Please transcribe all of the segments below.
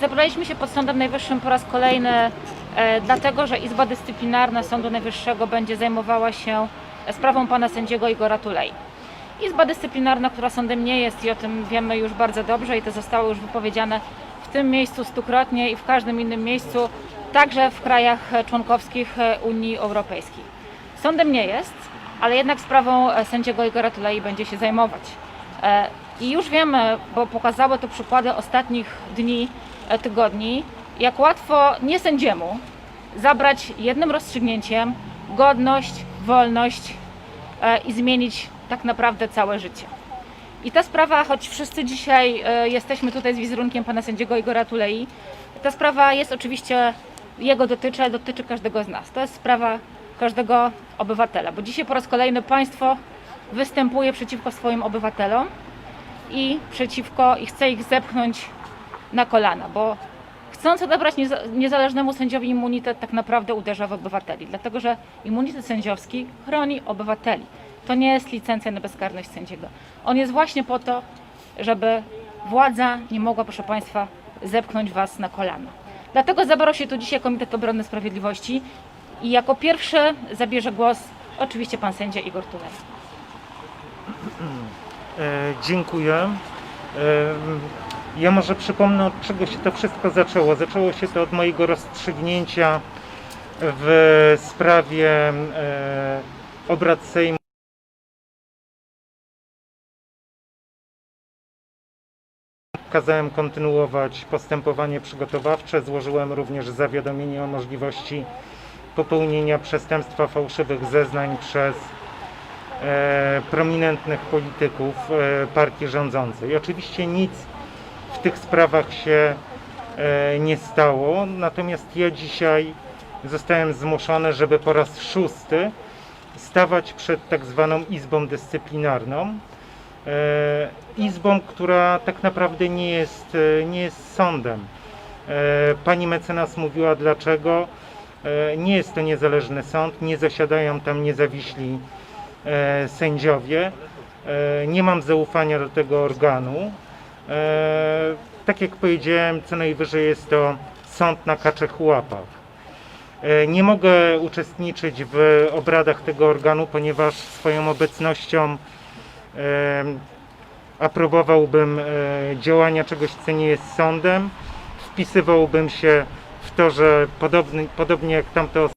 Zebraliśmy się pod Sądem Najwyższym po raz kolejny, e, dlatego że Izba Dyscyplinarna Sądu Najwyższego będzie zajmowała się sprawą pana sędziego Igora Tulei. Izba Dyscyplinarna, która sądem nie jest i o tym wiemy już bardzo dobrze i to zostało już wypowiedziane w tym miejscu stukrotnie i w każdym innym miejscu, także w krajach e, członkowskich e, Unii Europejskiej. Sądem nie jest, ale jednak sprawą e, sędziego Igora Tulei będzie się zajmować. E, I już wiemy, bo pokazały to przykłady ostatnich dni, e, tygodni, jak łatwo nie sędziemu zabrać jednym rozstrzygnięciem godność, wolność e, i zmienić tak naprawdę całe życie. I ta sprawa, choć wszyscy dzisiaj e, jesteśmy tutaj z wizerunkiem pana sędziego Igora Tulei, ta sprawa jest oczywiście, jego dotyczy, dotyczy każdego z nas. To jest sprawa każdego obywatela, bo dzisiaj po raz kolejny państwo występuje przeciwko swoim obywatelom i przeciwko i chce ich zepchnąć na kolana, bo chcąc odebrać nieza- niezależnemu sędziowi immunitet, tak naprawdę uderza w obywateli, dlatego że immunitet sędziowski chroni obywateli. To nie jest licencja na bezkarność sędziego. On jest właśnie po to, żeby władza nie mogła, proszę Państwa, zepchnąć Was na kolana. Dlatego zabrał się tu dzisiaj Komitet Obrony Sprawiedliwości i jako pierwszy zabierze głos oczywiście Pan sędzia Igor Tulej. E, Dziękuję. E, Ja może przypomnę, od czego się to wszystko zaczęło. Zaczęło się to od mojego rozstrzygnięcia w sprawie e, obrad Sejmu. Kazałem kontynuować postępowanie przygotowawcze. Złożyłem również zawiadomienie o możliwości popełnienia przestępstwa fałszywych zeznań przez e, prominentnych polityków e, partii rządzącej. Oczywiście nic w tych sprawach się e, nie stało, natomiast ja dzisiaj zostałem zmuszony, żeby po raz szósty stawać przed tak zwaną Izbą Dyscyplinarną. E, Izbą, która tak naprawdę nie jest, e, nie jest sądem. Pani mecenas mówiła dlaczego. Nie jest to niezależny sąd, nie zasiadają tam niezawiśli sędziowie. Nie mam zaufania do tego organu. E, tak jak powiedziałem, co najwyżej jest to sąd na kaczych łapach. E, nie mogę uczestniczyć w obradach tego organu, ponieważ swoją obecnością e, aprobowałbym działania czegoś, co nie jest sądem. Wpisywałbym się w to, że podobny, podobnie jak tamte osoby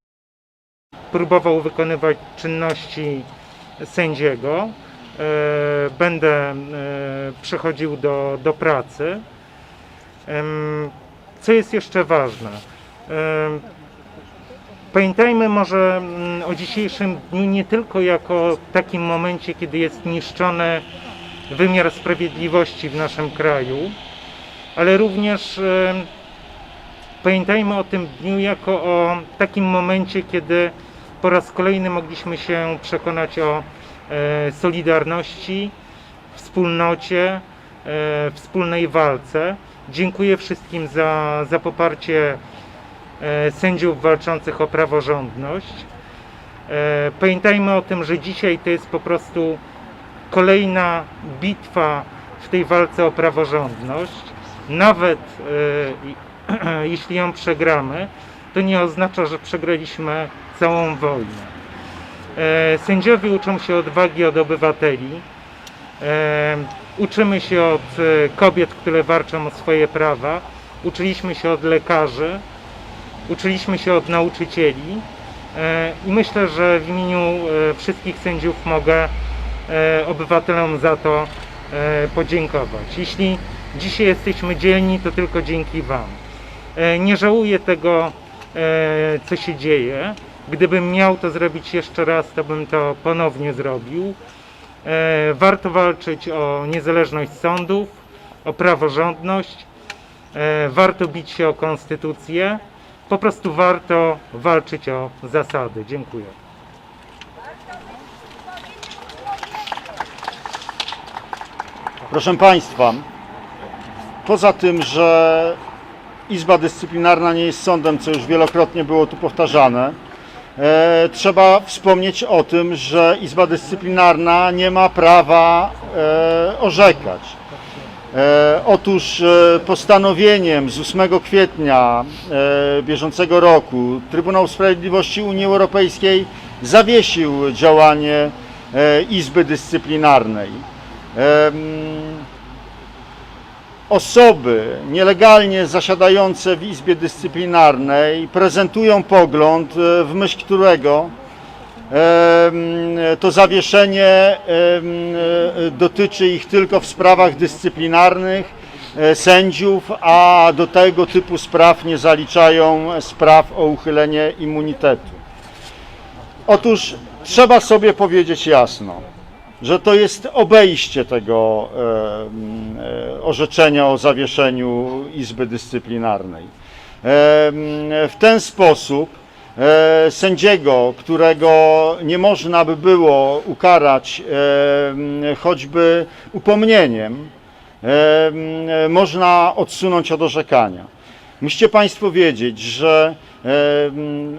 próbował wykonywać czynności sędziego. E, Będę e, przechodził do, do pracy. Co jest jeszcze ważne? Pamiętajmy może mm, o dzisiejszym dniu nie tylko jako takim momencie, kiedy jest niszczony wymiar sprawiedliwości w naszym kraju, ale również pamiętajmy o tym dniu jako o takim momencie, kiedy po raz kolejny mogliśmy się przekonać o solidarności, wspólnocie, e, wspólnej walce. Dziękuję wszystkim za, za poparcie e, sędziów walczących o praworządność. E, Pamiętajmy o tym, że dzisiaj to jest po prostu kolejna bitwa w tej walce o praworządność. Nawet e, jeśli ją przegramy, to nie oznacza, że przegraliśmy całą wojnę. E, Sędziowie uczą się odwagi od obywateli. E, Uczymy się od e, kobiet, które walczą o swoje prawa. Uczyliśmy się od lekarzy. Uczyliśmy się od nauczycieli. I myślę, że w imieniu wszystkich sędziów mogę obywatelom za to podziękować. Jeśli dzisiaj jesteśmy dzielni, to tylko dzięki Wam. Nie żałuję tego, co się dzieje. Gdybym miał to zrobić jeszcze raz, to bym to ponownie zrobił. E, Warto walczyć o niezależność sądów, o praworządność. E, Warto bić się o konstytucję. Po prostu warto walczyć o zasady. Dziękuję. Proszę Państwa, poza tym, że Izba Dyscyplinarna nie jest sądem, co już wielokrotnie było tu powtarzane, trzeba wspomnieć o tym, że Izba Dyscyplinarna nie ma prawa e, orzekać. E, Otóż e, postanowieniem z 8 kwietnia e, bieżącego roku Trybunał Sprawiedliwości Unii Europejskiej zawiesił działanie e, Izby Dyscyplinarnej. Osoby nielegalnie zasiadające w Izbie Dyscyplinarnej prezentują pogląd, e, w myśl którego to zawieszenie e, dotyczy ich tylko w sprawach dyscyplinarnych e, sędziów, a do tego typu spraw nie zaliczają spraw o uchylenie immunitetu. Otóż trzeba sobie powiedzieć jasno, że to jest obejście tego e, orzeczenia o zawieszeniu Izby Dyscyplinarnej. Em, W ten sposób e, sędziego, którego nie można by było ukarać em, choćby upomnieniem, em, można odsunąć od orzekania. Musicie Państwo wiedzieć, że em,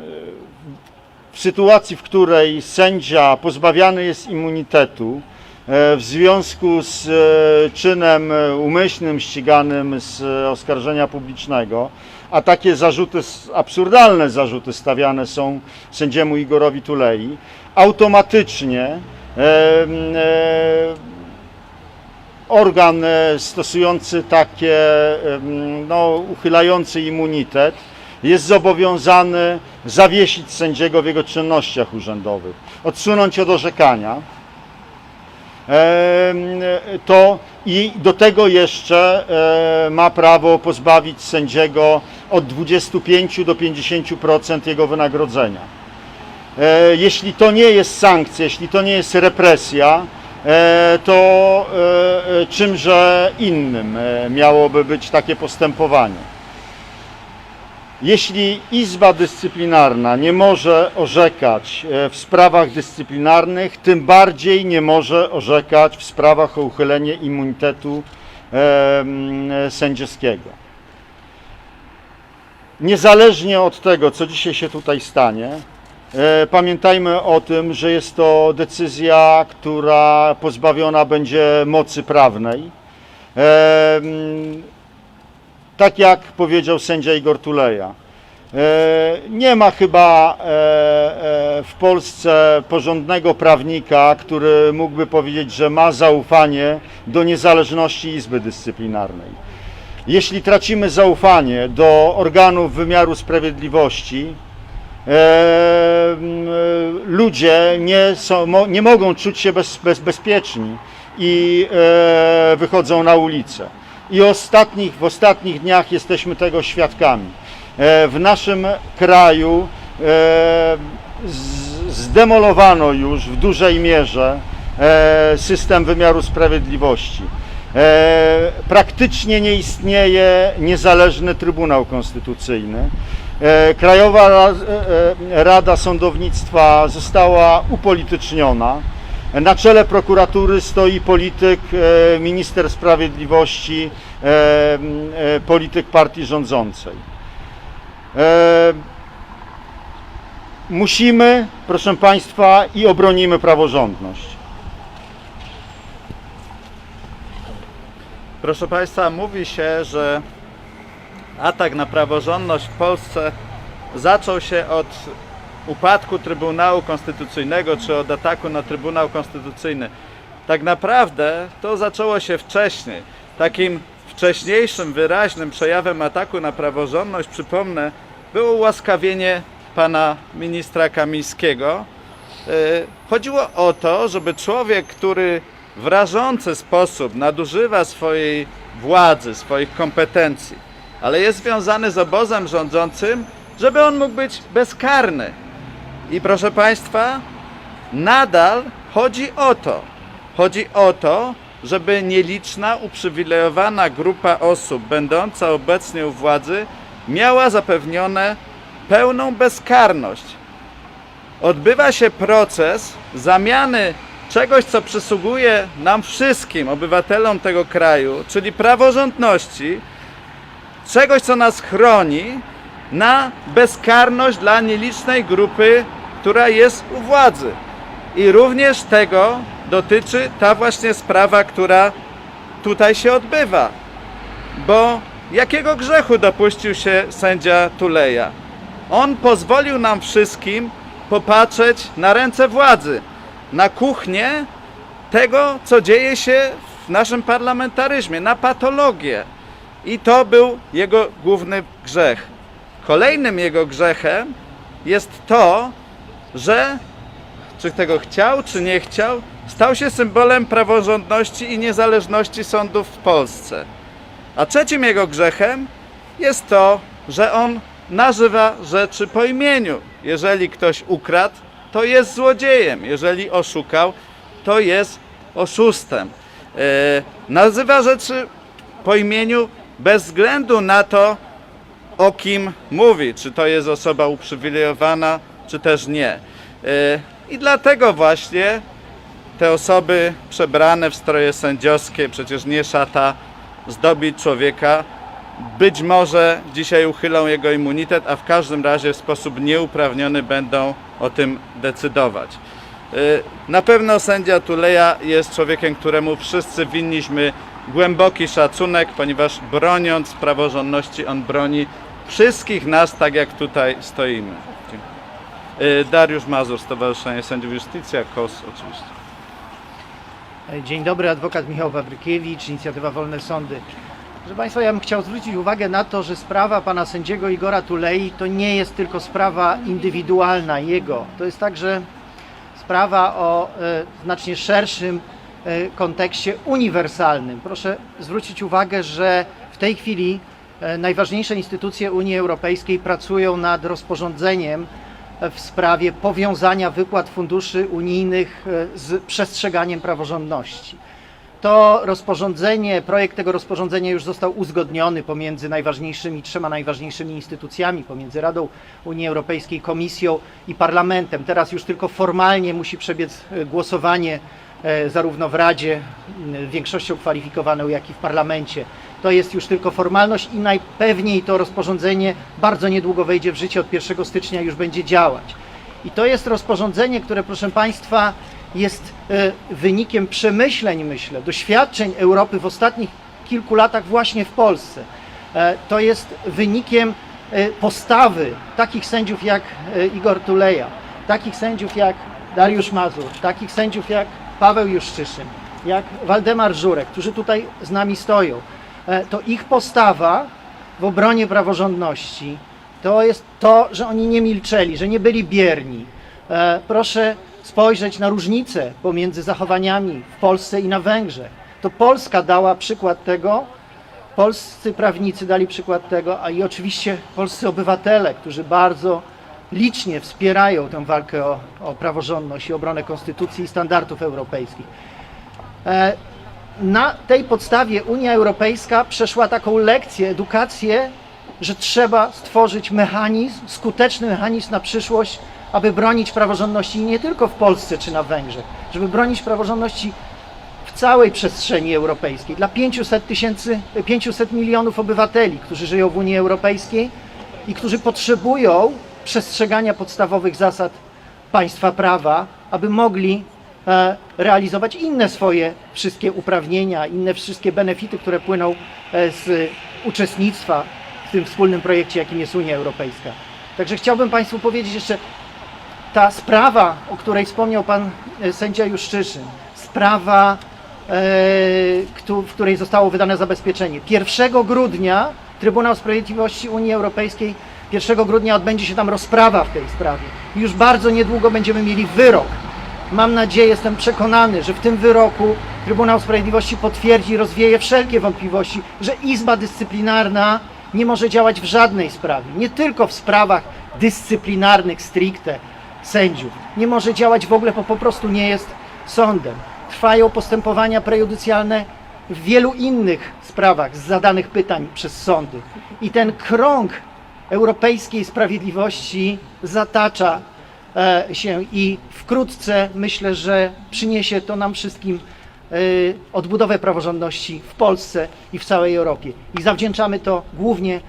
w sytuacji, w której sędzia pozbawiany jest immunitetu e, w związku z e, czynem umyślnym ściganym z oskarżenia publicznego, a takie zarzuty, absurdalne zarzuty stawiane są sędziemu Igorowi Tulei, automatycznie e, organ stosujący takie, no, uchylający immunitet jest zobowiązany zawiesić sędziego w jego czynnościach urzędowych, odsunąć od orzekania. To i do tego jeszcze e, ma prawo pozbawić sędziego od 25 do 50% jego wynagrodzenia. E, Jeśli to nie jest sankcja, jeśli to nie jest represja, e, to czymże innym miałoby być takie postępowanie? Jeśli Izba Dyscyplinarna nie może orzekać e, w sprawach dyscyplinarnych, tym bardziej nie może orzekać w sprawach o uchylenie immunitetu e, mm, sędziowskiego. Niezależnie od tego, co dzisiaj się tutaj stanie, e, pamiętajmy o tym, że jest to decyzja, która pozbawiona będzie mocy prawnej. Tak jak powiedział sędzia Igor Tuleja. E, Nie ma chyba e, e, w Polsce porządnego prawnika, który mógłby powiedzieć, że ma zaufanie do niezależności Izby Dyscyplinarnej. Jeśli tracimy zaufanie do organów wymiaru sprawiedliwości, ludzie nie, są, nie mogą czuć się bez, bez, bezpieczni i wychodzą na ulicę. I ostatnich, w ostatnich dniach jesteśmy tego świadkami. E, w naszym kraju e, zdemolowano już w dużej mierze e, system wymiaru sprawiedliwości. Praktycznie nie istnieje niezależny Trybunał Konstytucyjny. Krajowa Ra- Rada Sądownictwa została upolityczniona. Na czele prokuratury stoi polityk, e, minister sprawiedliwości, e, e, polityk partii rządzącej. Musimy, proszę Państwa, i obronimy praworządność. Proszę Państwa, mówi się, że atak na praworządność w Polsce zaczął się od upadku Trybunału Konstytucyjnego, czy od ataku na Trybunał Konstytucyjny. Tak naprawdę to zaczęło się wcześniej. Takim wcześniejszym, wyraźnym przejawem ataku na praworządność, przypomnę, było ułaskawienie pana ministra Kamińskiego. E, Chodziło o to, żeby człowiek, który w rażący sposób nadużywa swojej władzy, swoich kompetencji, ale jest związany z obozem rządzącym, żeby on mógł być bezkarny. I proszę Państwa, nadal chodzi o to. Chodzi o to, żeby nieliczna, uprzywilejowana grupa osób będąca obecnie u władzy miała zapewnione pełną bezkarność. Odbywa się proces zamiany czegoś, co przysługuje nam wszystkim, obywatelom tego kraju, czyli praworządności, czegoś, co nas chroni, na bezkarność dla nielicznej grupy, która jest u władzy. I również tego dotyczy ta właśnie sprawa, która tutaj się odbywa. Bo jakiego grzechu dopuścił się sędzia Tuleja? On pozwolił nam wszystkim popatrzeć na ręce władzy, na kuchnię tego, co dzieje się w naszym parlamentaryzmie, na patologię. I to był jego główny grzech. Kolejnym jego grzechem jest to, że czy tego chciał, czy nie chciał, stał się symbolem praworządności i niezależności sądów w Polsce. A trzecim jego grzechem jest to, że on nazywa rzeczy po imieniu. Jeżeli ktoś ukradł, to jest złodziejem. Jeżeli oszukał, to jest oszustem. E, nazywa rzeczy po imieniu bez względu na to, o kim mówi, czy to jest osoba uprzywilejowana, czy też nie. E, I dlatego właśnie te osoby przebrane w stroje sędziowskie, przecież nie szata zdobić człowieka, być może dzisiaj uchylą jego immunitet, a w każdym razie w sposób nieuprawniony będą o tym decydować. Y, Na pewno sędzia Tuleja jest człowiekiem, któremu wszyscy winniśmy głęboki szacunek, ponieważ broniąc praworządności, on broni wszystkich nas, tak jak tutaj stoimy. Y, Dariusz Mazur, Stowarzyszenie Sędziów Justicja, KOS oczywiście. Dzień dobry, adwokat Michał Wawrykiewicz, inicjatywa Wolne Sądy. Proszę Państwa, ja bym chciał zwrócić uwagę na to, że sprawa pana sędziego Igora Tulei to nie jest tylko sprawa indywidualna jego. To jest także sprawa o e, znacznie szerszym e, kontekście uniwersalnym. Proszę zwrócić uwagę, że w tej chwili e, najważniejsze instytucje Unii Europejskiej pracują nad rozporządzeniem w sprawie powiązania wypłat funduszy unijnych e, z przestrzeganiem praworządności. To rozporządzenie, projekt tego rozporządzenia już został uzgodniony pomiędzy najważniejszymi, trzema najważniejszymi instytucjami, pomiędzy Radą Unii Europejskiej, Komisją i Parlamentem. Teraz już tylko formalnie musi przebiec e, głosowanie e, zarówno w Radzie większością kwalifikowaną, jak i w Parlamencie. To jest już tylko formalność i najpewniej to rozporządzenie bardzo niedługo wejdzie w życie, od 1 stycznia już będzie działać. I to jest rozporządzenie, które proszę Państwa jest e, wynikiem przemyśleń, myślę, doświadczeń Europy w ostatnich kilku latach właśnie w Polsce. E, To jest wynikiem e, postawy takich sędziów jak e, Igor Tuleja, takich sędziów jak Dariusz Mazur, takich sędziów jak Paweł Juszczyszyn, jak Waldemar Żurek, którzy tutaj z nami stoją. E, To ich postawa w obronie praworządności to jest to, że oni nie milczeli, że nie byli bierni. E, Proszę spojrzeć na różnice pomiędzy zachowaniami w Polsce i na Węgrzech. To Polska dała przykład tego, polscy prawnicy dali przykład tego, a i oczywiście polscy obywatele, którzy bardzo licznie wspierają tę walkę o, o praworządność i obronę konstytucji i standardów europejskich. E, Na tej podstawie Unia Europejska przeszła taką lekcję, edukację, że trzeba stworzyć mechanizm, skuteczny mechanizm na przyszłość, aby bronić praworządności nie tylko w Polsce czy na Węgrzech, żeby bronić praworządności w całej przestrzeni europejskiej dla 500 tysięcy, 500 milionów obywateli, którzy żyją w Unii Europejskiej i którzy potrzebują przestrzegania podstawowych zasad państwa prawa, aby mogli e, realizować inne swoje wszystkie uprawnienia, inne wszystkie benefity, które płyną e, z uczestnictwa w tym wspólnym projekcie, jakim jest Unia Europejska. Także chciałbym Państwu powiedzieć jeszcze, ta sprawa, o której wspomniał Pan e, sędzia Juszczyszyn, sprawa, w której zostało wydane zabezpieczenie. 1 grudnia Trybunał Sprawiedliwości Unii Europejskiej 1 grudnia odbędzie się tam rozprawa w tej sprawie. Już bardzo niedługo będziemy mieli wyrok. Mam nadzieję, jestem przekonany, że w tym wyroku Trybunał Sprawiedliwości potwierdzi rozwieje wszelkie wątpliwości, że Izba Dyscyplinarna nie może działać w żadnej sprawie, nie tylko w sprawach dyscyplinarnych stricte sędziów. Nie może działać w ogóle, bo po prostu nie jest sądem. Trwają postępowania prejudycjalne w wielu innych sprawach z zadanych pytań przez sądy. I ten krąg europejskiej sprawiedliwości zatacza e, się i wkrótce myślę, że przyniesie to nam wszystkim e, odbudowę praworządności w Polsce i w całej Europie. I zawdzięczamy to głównie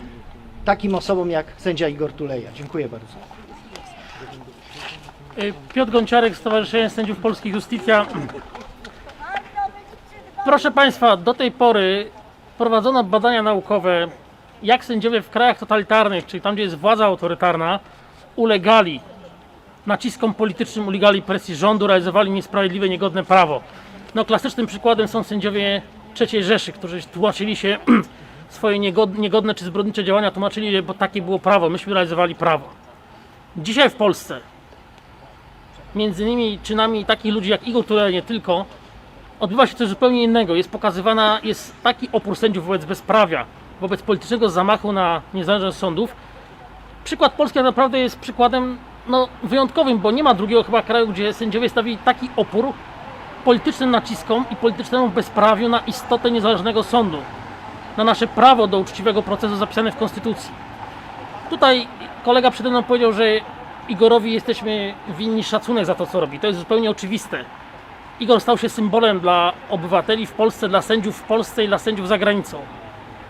takim osobom jak sędzia Igor Tuleja. Dziękuję bardzo. Piotr Gąciarek, Stowarzyszenie Sędziów Polskich Justicja. Proszę Państwa, do tej pory prowadzono badania naukowe, jak sędziowie w krajach totalitarnych, czyli tam, gdzie jest władza autorytarna, ulegali naciskom politycznym, ulegali presji rządu, realizowali niesprawiedliwe, niegodne prawo. No, klasycznym przykładem są sędziowie III Rzeszy, którzy tłumaczyli się swoje niegod- niegodne czy zbrodnicze działania, tłumaczyli, że bo takie było prawo, myśmy realizowali prawo. Dzisiaj w Polsce, między innymi czynami takich ludzi jak Igor Tulej, nie tylko, odbywa się coś zupełnie innego. Jest pokazywana, jest taki opór sędziów wobec bezprawia, wobec politycznego zamachu na niezależność sądów. Przykład Polski tak naprawdę jest przykładem no, wyjątkowym, bo nie ma drugiego chyba kraju, gdzie sędziowie stawili taki opór politycznym naciskom i politycznemu bezprawiu na istotę niezależnego sądu, na nasze prawo do uczciwego procesu zapisane w Konstytucji. Tutaj kolega przede mną powiedział, że Igorowi jesteśmy winni szacunek za to, co robi. To jest zupełnie oczywiste. Igor stał się symbolem dla obywateli w Polsce, dla sędziów w Polsce i dla sędziów za granicą.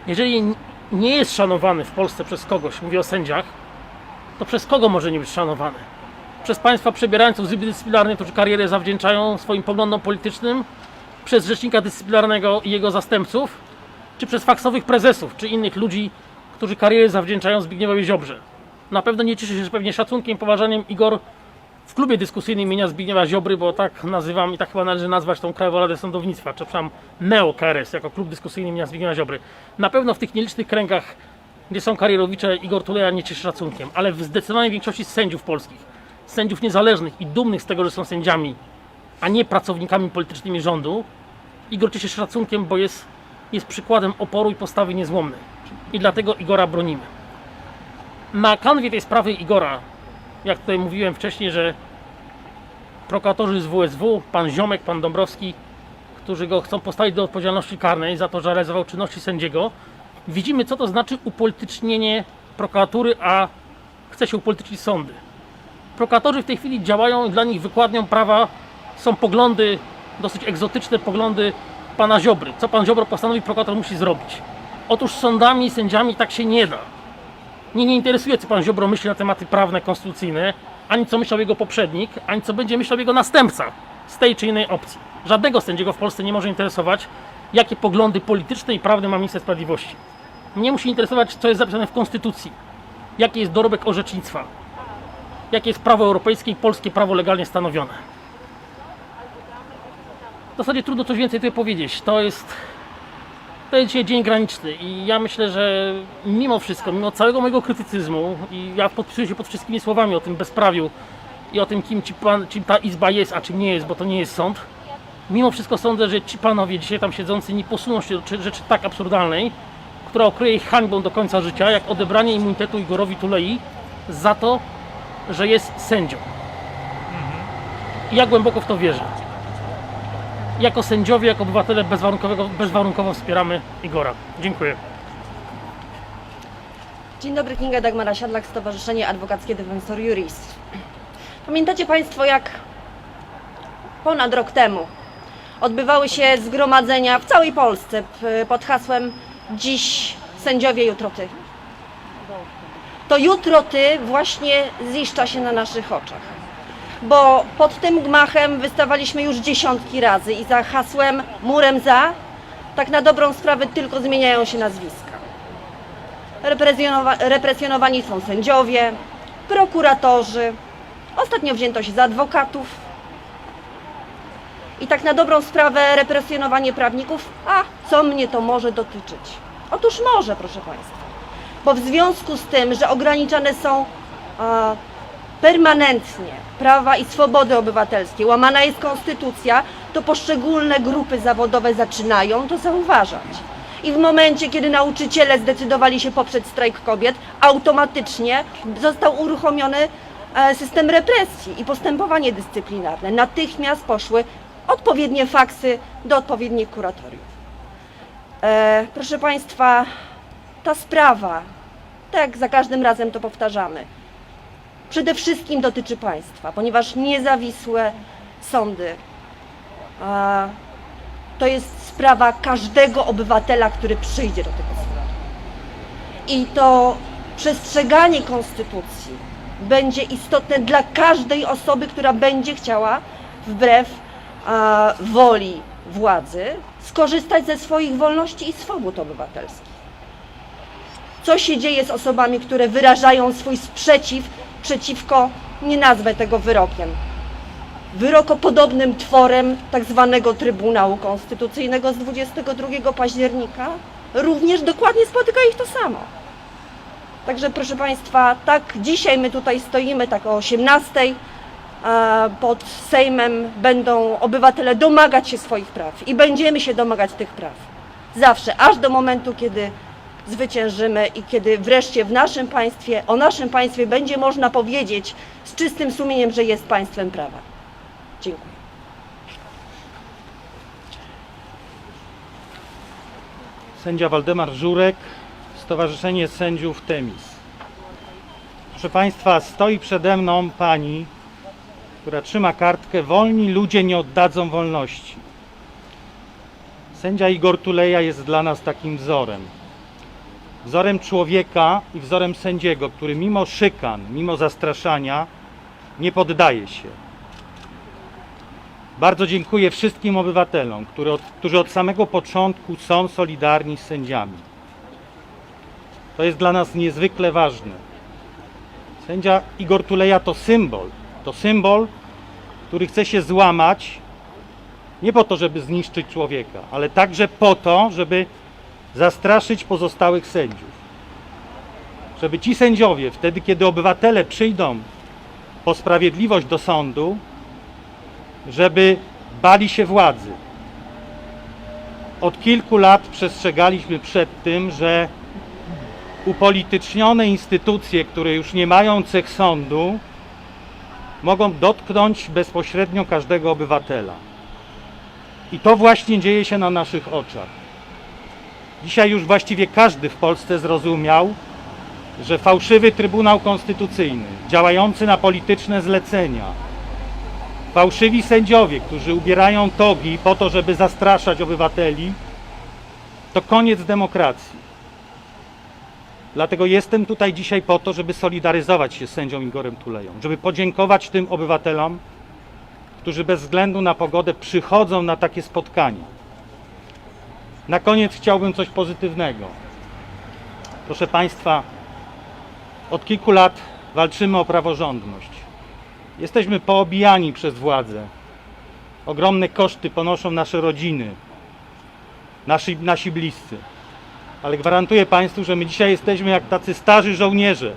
Jeżeli nie jest szanowany w Polsce przez kogoś, mówię o sędziach, to przez kogo może nie być szanowany? Przez państwa Izby Dyscyplinarnej, którzy karierę zawdzięczają swoim poglądom politycznym, przez rzecznika dyscyplinarnego i jego zastępców, czy przez faksowych prezesów, czy innych ludzi, którzy karierę zawdzięczają Zbigniewowi Ziobrze. Na pewno nie cieszy się pewnie szacunkiem, poważaniem Igor w klubie dyskusyjnym imienia Zbigniewa Ziobry, bo tak nazywam i tak chyba należy nazwać tą Krajową Radę Sądownictwa, czy przepraszam, NEO-KRS jako klub dyskusyjny imienia Zbigniewa Ziobry. Na pewno w tych nielicznych kręgach, gdzie są karierowicze, Igor Tuleja nie cieszy szacunkiem, ale w zdecydowanej większości sędziów polskich, sędziów niezależnych i dumnych z tego, że są sędziami, a nie pracownikami politycznymi rządu, Igor cieszy szacunkiem, bo jest, jest przykładem oporu i postawy niezłomnej. I dlatego Igora bronimy. Na kanwie tej sprawy Igora, jak tutaj mówiłem wcześniej, że prokuratorzy z WSW, pan Ziomek, pan Dąbrowski, którzy go chcą postawić do odpowiedzialności karnej za to, że realizował czynności sędziego, widzimy co to znaczy upolitycznienie prokuratury, a chce się upolitycznić sądy. Prokuratorzy w tej chwili działają i dla nich wykładnią prawa są poglądy, dosyć egzotyczne poglądy pana Ziobry. Co pan Ziobro postanowi, prokurator musi zrobić. Otóż sądami i sędziami tak się nie da. Mnie nie interesuje, co pan Ziobro myśli na tematy prawne, konstytucyjne, ani co myślał jego poprzednik, ani co będzie myślał jego następca z tej czy innej opcji. Żadnego sędziego w Polsce nie może interesować, jakie poglądy polityczne i prawne ma minister sprawiedliwości. Mnie musi interesować, co jest zapisane w Konstytucji, jaki jest dorobek orzecznictwa, jakie jest prawo europejskie i polskie prawo legalnie stanowione. W zasadzie trudno coś więcej tutaj powiedzieć. To jest to jest dzisiaj dzień graniczny i ja myślę, że mimo wszystko, mimo całego mojego krytycyzmu i ja podpisuję się pod wszystkimi słowami o tym bezprawiu i o tym, kim, ci pan, czym ta izba jest, a czym nie jest, bo to nie jest sąd, mimo wszystko sądzę, że ci panowie dzisiaj tam siedzący nie posuną się do czy- rzeczy tak absurdalnej, która okryje ich hańbą do końca życia, jak odebranie immunitetu Igorowi Tulei za to, że jest sędzią. I ja głęboko w to wierzę jako sędziowie, jako obywatele bezwarunkowego, bezwarunkowo wspieramy Igora. Dziękuję. Dzień dobry, Kinga Dagmara Siadlak, Stowarzyszenie Adwokackie Defensor Juris. Pamiętacie Państwo, jak ponad rok temu odbywały się zgromadzenia w całej Polsce pod hasłem Dziś sędziowie, jutro ty. To jutro ty właśnie ziszcza się na naszych oczach. Bo pod tym gmachem wystawaliśmy już dziesiątki razy i za hasłem murem za, tak na dobrą sprawę tylko zmieniają się nazwiska. Represjonowa- represjonowani są sędziowie, prokuratorzy. Ostatnio wzięto się za adwokatów. I tak na dobrą sprawę represjonowanie prawników, a co mnie to może dotyczyć? Otóż może, proszę Państwa. Bo w związku z tym, że ograniczane są a, permanentnie prawa i swobody obywatelskie, łamana jest konstytucja, to poszczególne grupy zawodowe zaczynają to zauważać. I w momencie, kiedy nauczyciele zdecydowali się poprzeć strajk kobiet, automatycznie został uruchomiony e, system represji i postępowanie dyscyplinarne. Natychmiast poszły odpowiednie faksy do odpowiednich kuratoriów. E, proszę Państwa, ta sprawa, tak za każdym razem to powtarzamy, przede wszystkim dotyczy państwa, ponieważ niezawisłe sądy a, to jest sprawa każdego obywatela, który przyjdzie do tego sądu. I to przestrzeganie konstytucji będzie istotne dla każdej osoby, która będzie chciała wbrew a, woli władzy skorzystać ze swoich wolności i swobód obywatelskich. Co się dzieje z osobami, które wyrażają swój sprzeciw przeciwko, nie nazwę tego wyrokiem, wyrokopodobnym tworem tak zwanego Trybunału Konstytucyjnego z 22 października? Również dokładnie spotyka ich to samo. Także proszę Państwa, tak dzisiaj my tutaj stoimy, tak o 18 a pod Sejmem będą obywatele domagać się swoich praw i będziemy się domagać tych praw. Zawsze, aż do momentu, kiedy zwyciężymy i kiedy wreszcie w naszym państwie, o naszym państwie będzie można powiedzieć z czystym sumieniem, że jest państwem prawa. Dziękuję. Sędzia Waldemar Żurek, Stowarzyszenie Sędziów Temis. Proszę Państwa, stoi przede mną pani, która trzyma kartkę Wolni ludzie nie oddadzą wolności. Sędzia Igor Tuleja jest dla nas takim wzorem. Wzorem człowieka i wzorem sędziego, który mimo szykan, mimo zastraszania nie poddaje się. Bardzo dziękuję wszystkim obywatelom, którzy od, samego początku są solidarni z sędziami. To jest dla nas niezwykle ważne. Sędzia Igor Tuleja to symbol. To symbol, który chce się złamać nie po to, żeby zniszczyć człowieka, ale także po to, żeby zastraszyć pozostałych sędziów. Żeby ci sędziowie, wtedy kiedy obywatele przyjdą po sprawiedliwość do sądu, żeby bali się władzy. Od kilku lat przestrzegaliśmy przed tym, że upolitycznione instytucje, które już nie mają cech sądu, mogą dotknąć bezpośrednio każdego obywatela. I to właśnie dzieje się na naszych oczach. Dzisiaj już właściwie każdy w Polsce zrozumiał, że fałszywy Trybunał Konstytucyjny, działający na polityczne zlecenia, fałszywi sędziowie, którzy ubierają togi po to, żeby zastraszać obywateli, to koniec demokracji. Dlatego jestem tutaj dzisiaj po to, żeby solidaryzować się z sędzią Igorem Tuleją, żeby podziękować tym obywatelom, którzy bez względu na pogodę przychodzą na takie spotkanie. Na koniec chciałbym coś pozytywnego. Proszę Państwa, od kilku lat walczymy o praworządność. Jesteśmy poobijani przez władzę. Ogromne koszty ponoszą nasze rodziny, nasi, nasi bliscy. Ale gwarantuję Państwu, że my dzisiaj jesteśmy jak tacy starzy żołnierze,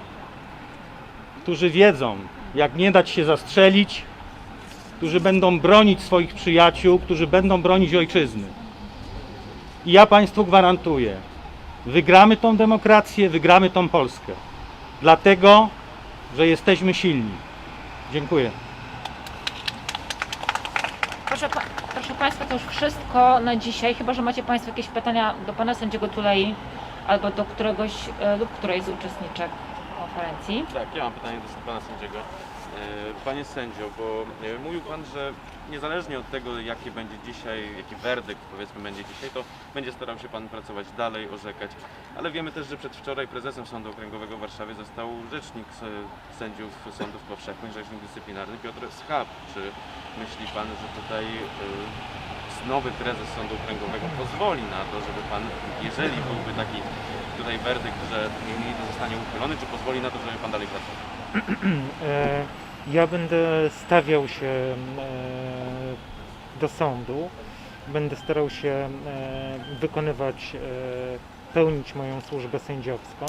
którzy wiedzą, jak nie dać się zastrzelić, którzy będą bronić swoich przyjaciół, którzy będą bronić ojczyzny. I ja Państwu gwarantuję, wygramy tą demokrację, wygramy tą Polskę. Dlatego, że jesteśmy silni. Dziękuję. Proszę, pa, proszę Państwa, to już wszystko na dzisiaj, chyba że macie Państwo jakieś pytania do Pana sędziego Tulei albo do któregoś e, lub którejś z uczestniczek konferencji. Tak, ja mam pytanie do pana sędziego. E, Panie sędzio, bo e, mówił pan, że niezależnie od tego, jaki będzie dzisiaj, jaki werdykt powiedzmy będzie dzisiaj, to będzie starał się pan pracować dalej, orzekać. Ale wiemy też, że przedwczoraj prezesem Sądu Okręgowego w Warszawie został rzecznik sędziów sądów powszechnych, rzecznik dyscyplinarny Piotr Schab. Czy myśli pan, że tutaj e, nowy prezes Sądu Okręgowego pozwoli na to, żeby pan, jeżeli byłby taki tutaj werdykt, że nie zostanie uchylony, czy pozwoli na to, żeby pan dalej pracował? Ja będę stawiał się e, do sądu, będę starał się e, wykonywać, e, pełnić moją służbę sędziowską.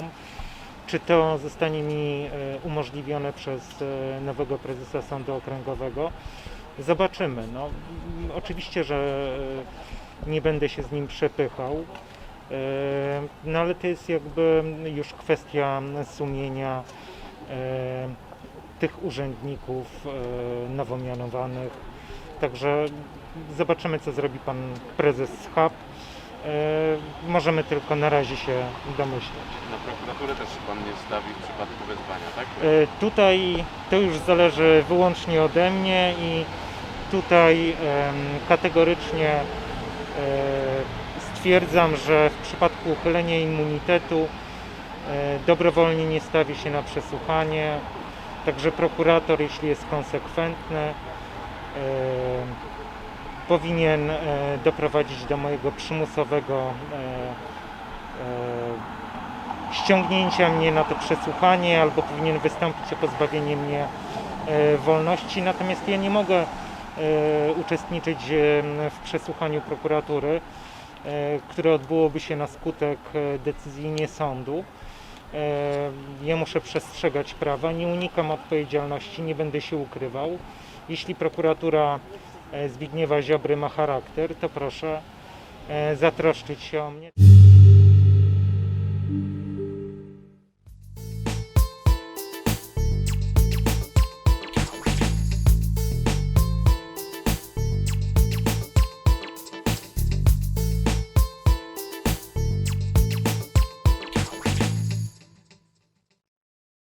Czy to zostanie mi umożliwione przez nowego prezesa Sądu Okręgowego? Zobaczymy. No, oczywiście, że nie będę się z nim przepychał. No ale to jest jakby już kwestia sumienia tych urzędników e, nowo mianowanych. Także zobaczymy, co zrobi pan prezes Schab. E, Możemy tylko na razie się domyśleć. Na prokuraturę też pan nie stawi w przypadku wezwania, tak? E, Tutaj to już zależy wyłącznie ode mnie i tutaj kategorycznie stwierdzam, że w przypadku uchylenia immunitetu dobrowolnie nie stawi się na przesłuchanie, także prokurator, jeśli jest konsekwentny, e, powinien e, doprowadzić do mojego przymusowego e, ściągnięcia mnie na to przesłuchanie albo powinien wystąpić o pozbawienie mnie wolności. Natomiast ja nie mogę uczestniczyć w przesłuchaniu prokuratury, które odbyłoby się na skutek decyzji nie sądu. E, Ja muszę przestrzegać prawa, nie unikam odpowiedzialności, nie będę się ukrywał. Jeśli prokuratura e, Zbigniewa Ziobry ma charakter, to proszę e, zatroszczyć się o mnie.